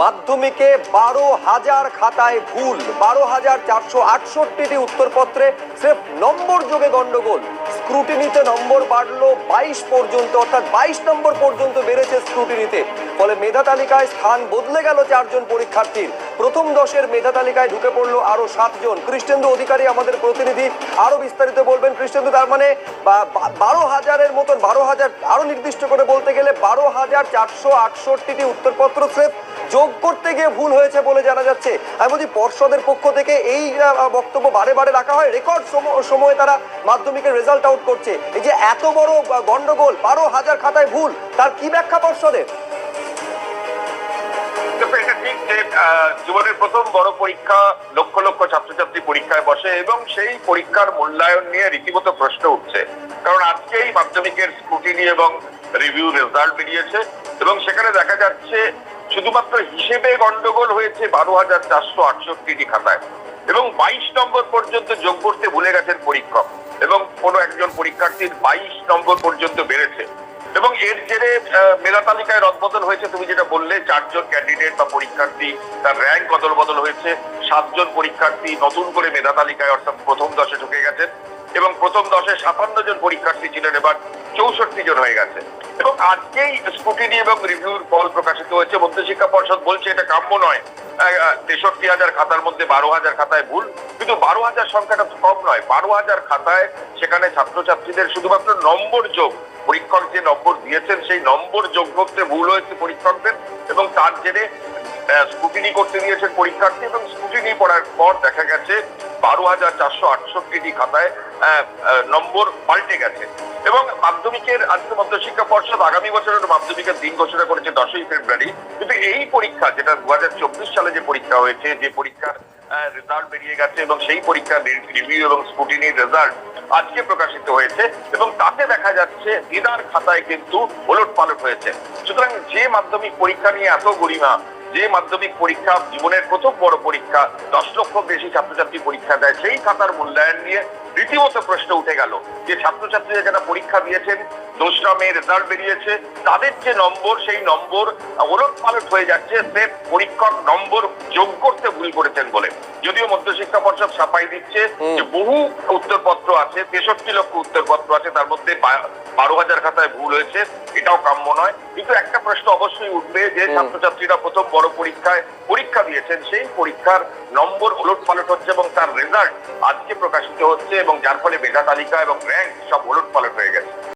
মাধ্যমিকে বারো হাজার খাতায় ভুল, বারো হাজার চারশো আটষট্টিটি উত্তরপত্রে স্রেফ নম্বর যোগে গন্ডগোল স্ক্রুটিনিতে নম্বর বাড়লো বাইশ পর্যন্ত, অর্থাৎ বাইশ নম্বর পর্যন্ত বেড়েছে স্ক্রুটিনিতে। ফলে মেধা তালিকায় স্থান বদলে গেল চারজন পরীক্ষার্থীর। প্রথম দশের মেধা তালিকায় ঢুকে পড়ল আরও সাতজন। কৃষ্ণেন্দু অধিকারী আমাদের প্রতিনিধি আরও বিস্তারিত বলবেন। কৃষ্ণেন্দু, তার মানে বারো হাজারের মতন, বারো হাজার আরও নির্দিষ্ট করে বলতে গেলে বারো হাজার চারশো আটষট্টিটি উত্তরপত্র স্রেফ যোগ করতে গিয়ে ভুল হয়েছে বলে জানা যাচ্ছে। আমি বলছি, পর্ষদের পক্ষ থেকে এই বক্তব্য বারে বারে রাখা হয়। রেকর্ড সময়ে তারা মাধ্যমিকের রেজাল্ট আউট করছে। এই যে এত বড় গন্ডগোল, বারো হাজার খাতায় ভুল, তার কি ব্যাখ্যা পর্ষদের? জীবনের প্রথম বড় পরীক্ষা লক্ষ লক্ষ ছাত্রছাত্রী পরীক্ষায় বসে এবং সেই পরীক্ষার মূল্যায়ন নিয়ে রীতিমতো প্রশ্ন উঠছে। কারণ আজকেই মাধ্যমিকের স্ক্রুটিনি এবং রিভিউ রেজাল্ট বেরিয়েছে এবং সেখানে দেখা যাচ্ছে শুধুমাত্র হিসেবে গন্ডগোল হয়েছে বারো হাজার চারশো আটষট্টিটি খাতায়। এবং বাইশ নম্বর পর্যন্ত যোগ করতে ভুলে গেছেন পরীক্ষক। এবং কোনো একজন পরীক্ষার্থীর বাইশ নম্বর পর্যন্ত বেড়েছে। এবং এর জেরে মেধা তালিকায় রদবদল হয়েছে, তুমি যেটা বললে, চারজন ক্যান্ডিডেট বা পরীক্ষার্থী, তার র্যাঙ্ক বদল বদল হয়েছে, সাতজন পরীক্ষার্থী নতুন করে মেধা তালিকায়, অর্থাৎ প্রথম দশে ঢুকে গেছেন। এবং প্রথম দশে সাতান্ন জন পরীক্ষার্থী ছিলেন, এবার চৌষট্টি জন হয়ে গেছে। এবং আজকেই স্কুটিনি এবং রিভিউর ফল প্রকাশিত হয়েছে। মধ্যশিক্ষা পর্ষদ বলছে এটা কাম্য নয়। তেষট্টি হাজার খাতার মধ্যে বারো হাজার খাতায় ভুল। কিন্তু বারো হাজার সংখ্যাটা কম নয়। বারো হাজার খাতায় সেখানে ছাত্রছাত্রীদের শুধুমাত্র নম্বর যোগ, পরীক্ষক যে নম্বর দিয়েছেন, সেই নম্বর যোগ করতে ভুল হয়েছে পরীক্ষকদের। এবং তার জেরে স্কুটিনি করতে দিয়েছেন পরীক্ষার্থী এবং স্কুটিনি পড়ার পর দেখা গেছে বারো হাজার চারশো আটষট্টিটি খাতায় নম্বর পাল্টে গেছে। এবং মাধ্যমিকের আজকে মধ্যশিক্ষা পর্ষদ আগামী বছরের মাধ্যমিকের দিন ঘোষণা করেছে দশই ফেব্রুয়ারি। কিন্তু এই পরীক্ষা, যেটা দু হাজার চব্বিশ সালে যে পরীক্ষা হয়েছে, যে পরীক্ষার রেজাল্ট বেরিয়ে গেছে এবং সেই পরীক্ষার রিভিউ এবং স্কুটিনির রেজাল্ট আজকে প্রকাশিত হয়েছে এবং তাতে দেখা যাচ্ছে দিদার খাতায় কিন্তু ওলট পালট হয়েছে। সুতরাং যে মাধ্যমিক পরীক্ষা নিয়ে এত গরিমা যে মাধ্যমিক পরীক্ষা জীবনের প্রথম বড় পরীক্ষা, দশ লক্ষ বেশি ছাত্রছাত্রী পরীক্ষা দেয়, সেই খাতার মূল্যায়ন নিয়ে রীতিমতো প্রশ্ন উঠে গেল যে ছাত্রছাত্রীরা যারা পরীক্ষা দিয়েছেন দোসরা মে রেজাল্ট বেরিয়েছে। তাদের যে নম্বর সেই নম্বর ওলট পালট হয়ে যাচ্ছে। সে পরীক্ষক নম্বর যোগ করতে ভুল করেছেন বলে। যদিও মধ্যশিক্ষা পর্ষদ ছাপাই দিচ্ছে যে বহু উত্তরপত্র আছে তেষট্টি লক্ষ উত্তরপত্র আছে তার মধ্যে বারো হাজার খাতায় ভুল হয়েছে এটাও কাম্য নয়। কিন্তু একটা প্রশ্ন অবশ্যই উঠবে যে ছাত্রছাত্রীরা প্রথম বড় পরীক্ষায় পরীক্ষা দিয়েছেন সেই পরীক্ষার নম্বর ওলট পালট হচ্ছে এবং তার রেজাল্ট আজকে প্রকাশিত হচ্ছে এবং যার ফলে মেধা তালিকা এবং র্যাঙ্ক সব ওলট পালট হয়ে গেছে।